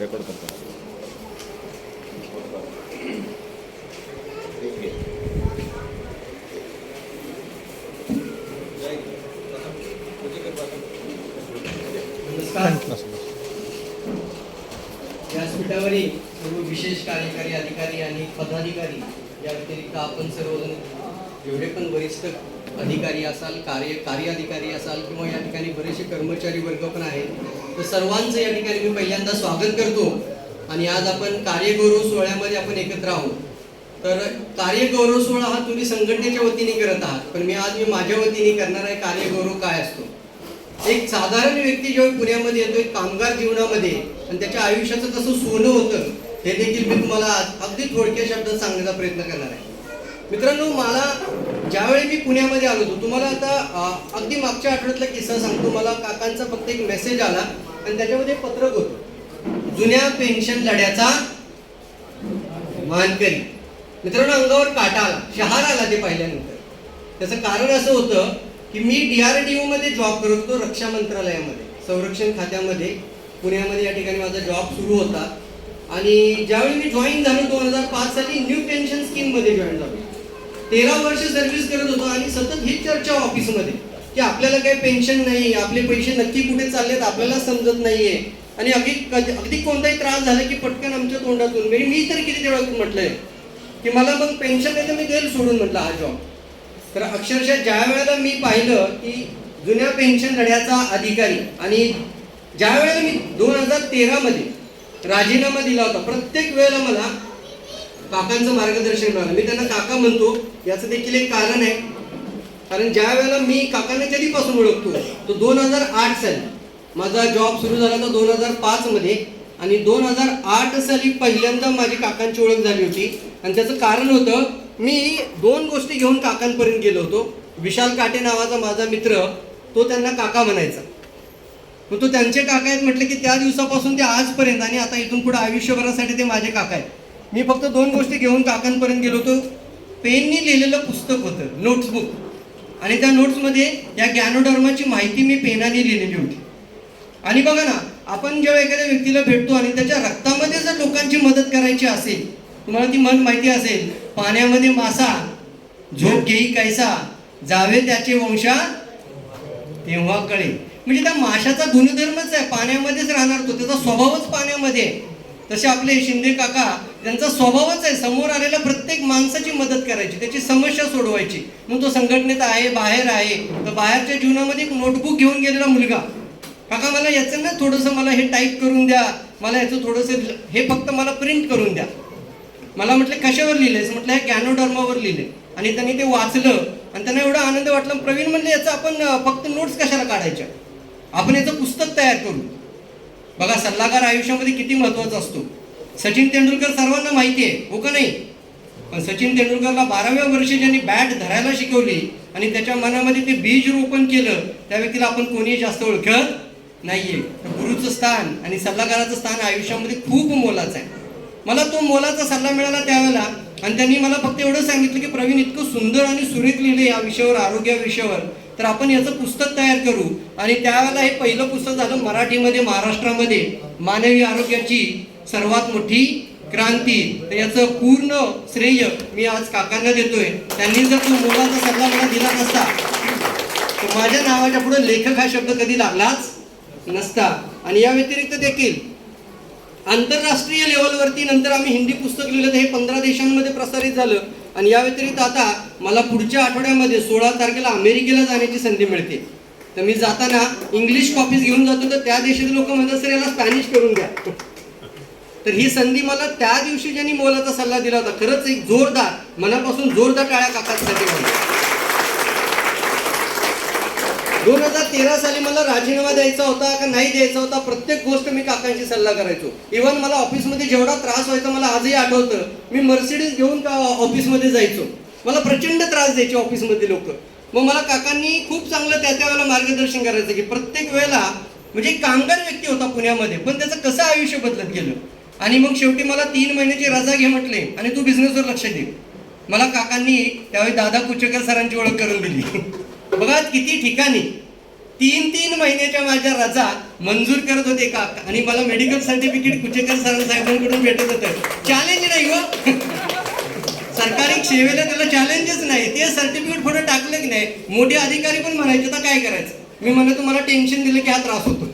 Record करतो. व्यासपीठावरील सर्व विशेष कार्यकारी अधिकारी आणि पदाधिकारी या व्यतिरिक्त आपण सर्वजण जेवढे पण वरिष्ठ अधिकारी असाल कार्य कार्य अधिकारी असाल किंवा या ठिकाणी बरेचसे कर्मचारी वर्ग पण आहेत तर सर्वांचं या ठिकाणी मी पहिल्यांदा स्वागत करतो. आणि आज आपण कार्यगौरव सोहळ्यामध्ये आपण एकत्र आहोत. तर कार्यगौरव सोहळा हा तुम्ही संघटनेच्या वतीने करत आहात पण मी आज मी माझ्या वतीने करणार आहे कार्यगौरव काय असतो. एक साधारण व्यक्ती जेव्हा पुण्यामध्ये येतो एक कामगार जीवनामध्ये आणि त्याच्या आयुष्याचं कसं सोनं होतं हे देखील मी तुम्हाला आज अगदी थोडक्या शब्दात सांगण्याचा प्रयत्न करणार आहे. मित्रांनो मला ज्यावेळी मी पुण्यामध्ये आलो होतो तुम्हाला आता अगदी मागच्या आठवड्यातला किस्सा सांगतो. मला काकांचा फक्त एक मेसेज आला आणि त्याच्यामध्ये पत्रक होतं. जुन्या पेन्शन लढ्याचा मानकरी. मित्रांनो अंगावर काटा आला. शहार आला ते पाहिल्यानंतर. त्याचं कारण असं होतं की मी डीआरडीओ मध्ये जॉब करत होतो रक्षा मंत्रालयामध्ये. संरक्षण खात्यामध्ये पुण्यामध्ये या ठिकाणी माझा जॉब सुरू होता. आणि ज्यावेळी मी जॉईन झालो दोन हजार पाच साली न्यू पेन्शन स्कीममध्ये जॉईन झालो. तेरा वर्ष सर्व्हिस करत होतो आणि सतत ही चर्चा ऑफिसमध्ये की आपल्याला काही पेन्शन नाही आपले पैसे नक्की कुठे चाललेत आपल्याला समजत नाहीये. आणि अगदी कधी- अगदी कोणताही त्रास झाला की पटकन आमच्या तोंडातून म्हणजे मी तर किती वेळा म्हटलंय की मला मग पेन्शन नाही तर मी देईल सोडून म्हटलं हा जॉब तर अक्षरशः ज्या वेळेला मी पाहिलं की जुन्या पेन्शन लढ्याचा अधिकारी आणि ज्या वेळेला मी दोन हजार तेरामध्ये राजीनामा दिला होता प्रत्येक वेळेला मला काकांचं मार्गदर्शन मिळालं मी त्यांना काका म्हणतो याचं देखील एक कारण आहे. कारण ज्या वेळेला मी काकांना कधीपासून ओळखतो तो दोन हजार आठ साली माझा जॉब सुरू झाला होता दोन हजार पाचमध्ये आणि दोन हजार आठ साली पहिल्यांदा माझी काकांची ओळख झाली होती. आणि त्याचं कारण होतं मी दोन गोष्टी घेऊन काकांपर्यंत गेलो होतो. विशाल काटे नावाचा माझा मित्र तो त्यांना काका म्हणायचा. मग तो त्यांचे काका आहेत म्हटलं की त्या दिवसापासून ते आजपर्यंत आणि आता इथून पुढे आयुष्यभरासाठी ते माझे काका आहेत. मी फक्त दोन गोष्टी घेऊन काकांपर्यंत गेलो होतो. पेननी लिहिलेलं पुस्तक होतं नोट्सबुक आणि त्या नोट्समध्ये या ज्ञानोधर्माची माहिती मी पेनाने लिहिलेली होती. आणि बघा ना आपण जेव्हा एखाद्या व्यक्तीला भेटतो आणि त्याच्या रक्तामध्ये जर लोकांची मदत करायची असेल तुम्हाला ती मन माहिती असेल पाण्यामध्ये मासा झोप घेई कैसा जावे त्याचे वंशा तेव्हा कळे. म्हणजे त्या माशाचा गुणधर्मच आहे पाण्यामध्येच राहणार तो त्याचा स्वभावच पाण्यामध्ये तसे आपले शिंदे काका त्यांचा स्वभावच आहे समोर आलेल्या प्रत्येक माणसाची मदत करायची त्याची समस्या सोडवायची. मग तो संघटनेत आहे बाहेर आहे तर बाहेरच्या जीवनामध्ये एक नोटबुक घेऊन गेलेला मुलगा. काका मला याचं ना थोडंसं मला हे टाईप करून द्या. मला याचं थोडंसं हे फक्त मला प्रिंट करून द्या. मला म्हटलं कशावर लिहिलंयस? म्हटलं हे गॅनोडर्मावर लिहिले आणि त्यांनी ते वाचलं. आणि त्यांना एवढा आनंद वाटला. प्रवीण म्हणले याचं आपण फक्त नोट्स कशाला काढायच्या? आपण याचं पुस्तक तयार करू. बघा सल्लागार आयुष्यामध्ये किती महत्त्वाचा असतो. सचिन तेंडुलकर सर्वांना माहिती आहे हो का नाही? पण सचिन तेंडुलकरला बाराव्या वर्षी ज्यांनी बॅट धरायला शिकवली आणि त्याच्या मनामध्ये ते बीज रोपण केलं त्या व्यक्तीला आपण कोणीही जास्त ओळखत नाहीये. तर गुरुचं स्थान आणि सल्लागाराचं स्थान आयुष्यामध्ये खूप मोलाचं आहे. मला तो मोलाचा सल्ला मिळाला त्यावेळेला आणि त्यांनी मला फक्त एवढं सांगितलं की प्रवीण इतकं सुंदर आणि सुरेख लिहिलं या विषयावर आरोग्या विषयावर. तर आपण याचं पुस्तक तयार करू. आणि त्यावेळेला हे पहिलं पुस्तक झालं मराठीमध्ये महाराष्ट्रामध्ये मानवी आरोग्याची सर्वात मोठी क्रांती. तर याचं पूर्ण श्रेय मी आज काकांना देतोय. त्यांनी जर तो मोलाचा सल्ला मला दिला नसता तर माझ्या नावाच्या पुढे लेखक हा शब्द कधी लागलाच नसता. आणि या व्यतिरिक्त देखील आंतरराष्ट्रीय लेवलवरती नंतर आम्ही हिंदी पुस्तक लिहिलं तर हे पंधरा देशांमध्ये प्रसारित झालं. आणि या व्यतिरिक्त आता मला पुढच्या आठवड्यामध्ये सोळा तारखेला अमेरिकेला जाण्याची संधी मिळते. तर मी जाताना इंग्लिश कॉपीज घेऊन जातो तर त्या देशातील लोक म्हणतात सर याला स्पॅनिश करून द्या. तर ही संधी मला त्या दिवशी ज्यांनी मोलाचा सल्ला दिला होता खरंच एक जोरदार मनापासून जोरदार टाळ्या काकांसाठी म्हणून. दोन हजार तेरा साली मला राजीनामा द्यायचा होता का नाही द्यायचा होता प्रत्येक गोष्ट मी काकांशी सल्ला करायचो. इव्हन मला ऑफिसमध्ये जेवढा त्रास व्हायचा मला आजही आठवतं मी मर्सिडीज घेऊन ऑफिसमध्ये जायचो. मला प्रचंड त्रास द्यायचे ऑफिसमध्ये लोक. मग मला काकांनी खूप चांगलं त्या त्यावेळेला मार्गदर्शन करायचं की प्रत्येक वेळेला म्हणजे कामगार व्यक्ती होता पुण्यामध्ये पण त्याचं कसं आयुष्य बदलत गेलं? आणि मग शेवटी मला तीन महिन्याची रजा घे म्हटले आणि तू बिझनेसवर लक्ष दे. मला काकांनी त्यावेळी दादा कुचेकर सरांची ओळख करून दिली. बघा किती ठिकाणी तीन तीन महिन्याच्या माझ्या रजा मंजूर करत होते काका. आणि मला मेडिकल सर्टिफिकेट कुचेकर सरांसाहेबांकडून भेटत होतं. चॅलेंज नाही हो. सरकारी सेवेला त्याला चॅलेंजच नाही. ते सर्टिफिकेट पुढे टाकलं की नाही मोठे अधिकारी पण म्हणायचे तर काय करायचं? मी म्हणलं तुम्हाला टेन्शन दिलं की हा त्रास होतो.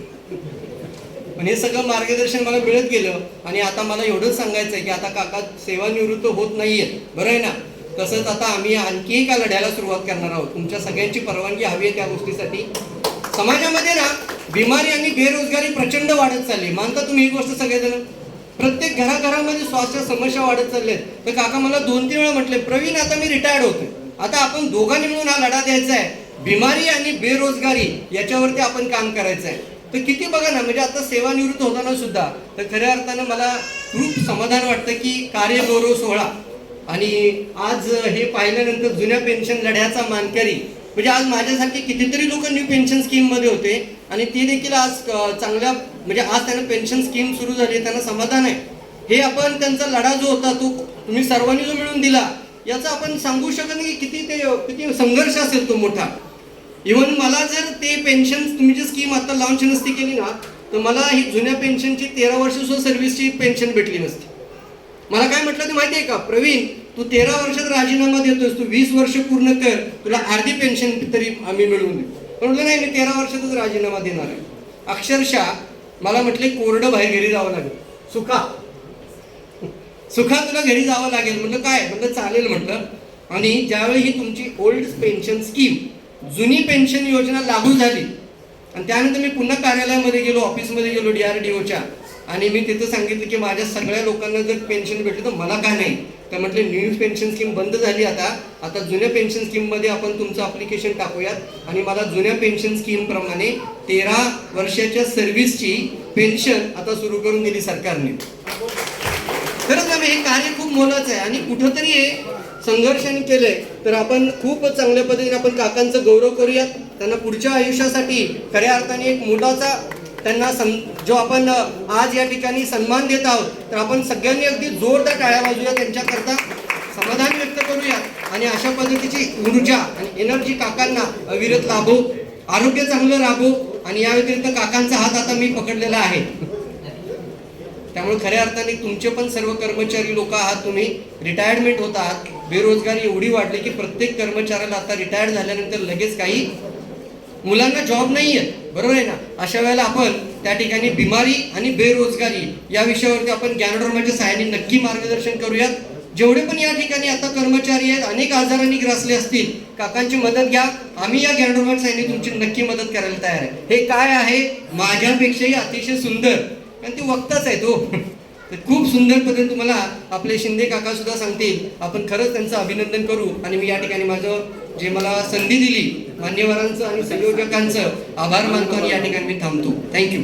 पण हे सगळं मार्गदर्शन मला मिळत गेलं आणि आता मला एवढंच सांगायचं आहे की आता काका सेवानिवृत्त होत नाहीये बरं आहे ना? तसंच आता आम्ही आणखी एका लढ्याला सुरुवात करणार आहोत. तुमच्या सगळ्यांची परवानगी हवी आहे त्या गोष्टीसाठी. समाजामध्ये ना बिमारी आणि बेरोजगारी प्रचंड वाढत चालली मानता तुम्ही ही गोष्ट सगळेजण? प्रत्येक घराघरामध्ये स्वास्थ्य समस्या वाढत चालल्या आहेत. तर काका मला दोन तीन वेळा म्हटले प्रवीण आता मी रिटायर्ड होतोय. आता आपण दोघांनी मिळून हा लढा द्यायचा आहे. बिमारी आणि बेरोजगारी याच्यावरती आपण काम करायचं आहे. तर किती बघा ना म्हणजे आता सेवानिवृत्त होताना सुद्धा तर खऱ्या अर्थानं मला खूप समाधान वाटतं की कार्यगौरव सोहळा आणि आज हे पाहिल्यानंतर जुन्या पेन्शन लढ्याचा मानकरी म्हणजे आज माझ्यासारखे कितीतरी लोक न्यू पेन्शन स्कीममध्ये होते आणि ते देखील आज चांगल्या म्हणजे आज त्यांना पेन्शन स्कीम सुरू झाली आहे, त्यांना समाधान आहे. हे आपण त्यांचा लढा जो होता तो तुम्ही सर्वांनी जो मिळून दिला याचा आपण सांगू शकत नाही की किती ते किती संघर्ष असेल तो मोठा. इव्हन मला जर ते पेन्शन तुम्ही जी स्कीम आता लॉन्च नसती केली ना तर मला ही जुन्या पेन्शनची तेरा वर्ष सुद्धा सर्व्हिसची पेन्शन भेटली नसती. मला काय म्हटलं ते माहिती आहे का? प्रवीण तू तेरा वर्षात राजीनामा देतोस तू वीस वर्ष पूर्ण कर तुला अर्धी पेन्शन तरी आम्ही मिळवून देऊ. पण म्हटलं नाही मी तेरा वर्षातच राजीनामा देणार आहे. अक्षरशः मला म्हटले कोरडं बाहेर घरी जावं लागेल. सुखा सुखा तुला घरी जावं लागेल. म्हटलं काय? म्हटलं चालेल म्हटलं. आणि ज्यावेळी ही तुमची ओल्ड पेन्शन स्कीम जुनी पेन्शन योजना लागू झाली. आणि त्यानंतर मी पुन्हा कार्यालयामध्ये गेलो ऑफिसमध्ये गेलो डी आर डी ओच्या आणि मी तिथं सांगितलं की माझ्या सगळ्या लोकांना जर पेन्शन भेटलं तर मला का नाही? तर म्हटले न्यू पेन्शन स्कीम बंद झाली आता. आता जुन्या पेन्शन स्कीममध्ये आपण तुमचं अप्लिकेशन टाकूयात. आणि मला जुन्या पेन्शन स्कीम प्रमाणे तेरा वर्षाच्या सर्व्हिसची पेन्शन आता सुरू करून दिली सरकारने. खरंच हे कार्य खूप मोलाचं आहे. आणि कुठंतरी हे संघर्षाने केले तर आपण खूप चांगल्या पद्धतीने आपण काकांचं गौरव करूयात. त्यांना पुढच्या आयुष्यासाठी खऱ्या अर्थाने एक मोठाचा त्यांना सं जो आपण आज या ठिकाणी सन्मान देत आहोत तर आपण सगळ्यांनी अगदी जोरदार टाळ्या वाजूया त्यांच्याकरता समाधान व्यक्त करूया आणि अशा पद्धतीची ऊर्जा आणि एनर्जी काकांना अविरत लाभो आरोग्य चांगलं राबो. आणि या व्यतिरिक्त काकांचा हात आता मी पकडलेला आहे. त्यामुळे खऱ्या अर्थाने तुमचे पण सर्व कर्मचारी लोक आहात तुम्ही. रिटायरमेंट होत आहात. बेरोजगारी एवढी वाढली की प्रत्येक कर्मचाऱ्याला आता रिटायर्ड झाल्यानंतर लगेच काही मुलांना जॉब नाही आहेत बरोबर आहे ना? अशा वेळेला आपण त्या ठिकाणी बिमारी आणि बेरोजगारी या विषयावरती आपण ज्ञानधर्माच्या सहाय्याने नक्की मार्गदर्शन करूयात. जेवढे पण या ठिकाणी आता कर्मचारी आहेत अनेक आजारांनी ग्रासले असतील काकांची मदत घ्या. आम्ही या ज्ञानधर्माच्या सहाय्याने तुमची नक्की मदत करायला तयार आहे. हे काय आहे? माझ्यापेक्षाही अतिशय सुंदर. कारण ते वक्ताच आहे तो हो. तर खूप सुंदर पद्धतीने तुम्हाला आपले शिंदे काका सुद्धा सांगतील. आपण खरंच त्यांचं अभिनंदन करू. आणि मी या ठिकाणी माझं जे मला संधी दिली मान्यवरांचं आणि संयोजकांचं आभार मानतो आणि या ठिकाणी मी थांबतो. थँक्यू